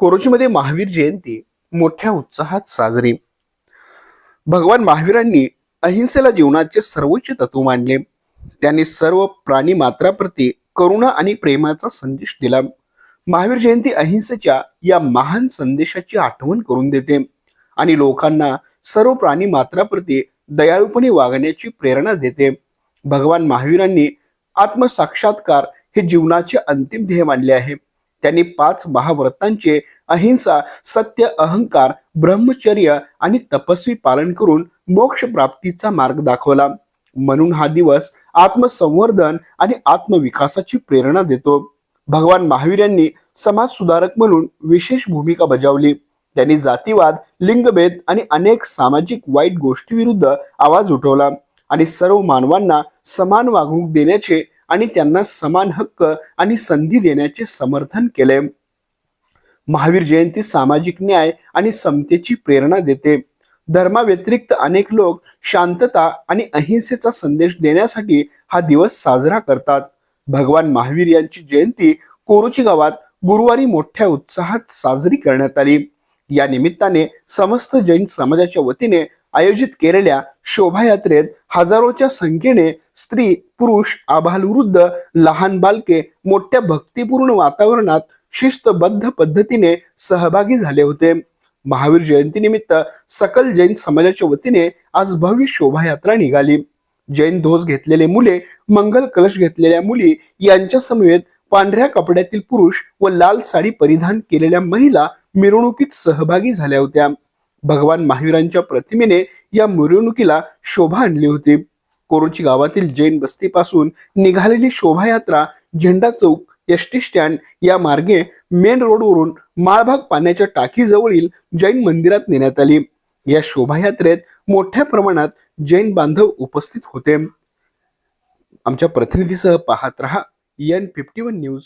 कोरोचीमध्ये महावीर जयंती मोठ्या उत्साहात साजरी. भगवान महावीरांनी अहिंसेला जीवनाचे सर्वोच्च तत्व मानले. त्यांनी सर्व प्राणी मात्राप्रती करुणा आणि प्रेमाचा संदेश दिला. महावीर जयंती अहिंसेच्या या महान संदेशाची आठवण करून देते आणि लोकांना सर्व प्राणी मात्राप्रती दयाळूपणे वागण्याची प्रेरणा देते. भगवान महावीरांनी आत्मसाक्षात्कार हे जीवनाचे अंतिम ध्येय मानले आहे. त्यांनी पाच महाव्रतांचे अहिंसा सत्य अहंकार ब्रह्मचर्य आणि तपस्वी पालन करून मोक्ष प्राप्तीचा मार्ग दाखवला. म्हणून हा दिवस आत्मसंवर्धन आणि आत्मविकासाची प्रेरणा देतो. भगवान महावीर यांनी समाज सुधारक म्हणून विशेष भूमिका बजावली. त्यांनी जातीवाद लिंगभेद आणि अनेक सामाजिक वाईट गोष्टीविरुद्ध आवाज उठवला आणि सर्व मानवांना समान वागणूक देण्याचे आणि त्यांना समान हक्क आणि संधी देण्याचे समर्थन केले. महावीर जयंती सामाजिक न्याय आणि समतेची प्रेरणा देते. धर्माव्यतिरिक्त अनेक लोक शांतता आणि अहिंसेचा संदेश देण्यासाठी हा दिवस साजरा करतात. भगवान महावीर यांची जयंती कोरुची गावात गुरुवारी मोठ्या उत्साहात साजरी करण्यात आली. या निमित्ताने समस्त जैन समाजाच्या वतीने आयोजित केलेल्या शोभायात्रेत हजारोच्या संख्येने स्त्री पुरुष आबालवृद्ध लहान बालके मोठ्या भक्तिपूर्ण वातावरणात शिस्तबद्ध पद्धतीने सहभागी झाले होते. महावीर जयंतीनिमित्त सकल जैन समाजाच्या वतीने आज भव्य शोभायात्रा निघाली. जैन ध्वज घेतलेले मुले मंगल कलश घेतलेल्या मुली यांच्या समवेत पांढऱ्या कपड्यातील पुरुष व लाल साडी परिधान केलेल्या महिला मिरवणुकीत सहभागी झाल्या होत्या. भगवान महावीरांच्या प्रतिमेने या मिरवणुकीला शोभा आणली होती. कोरोची गावातील जैन बस्तीपासून निघालेली शोभायात्रा झेंडा चौक एस टी स्टँड या मार्गे मेन रोडवरून माळभाग पाण्याच्या टाकीजवळील जैन मंदिरात नेण्यात आली. या शोभायात्रेत मोठ्या प्रमाणात जैन बांधव उपस्थित होते. आमच्या प्रतिनिधीसह पाहत रहा एन फिफ्टी वन न्यूज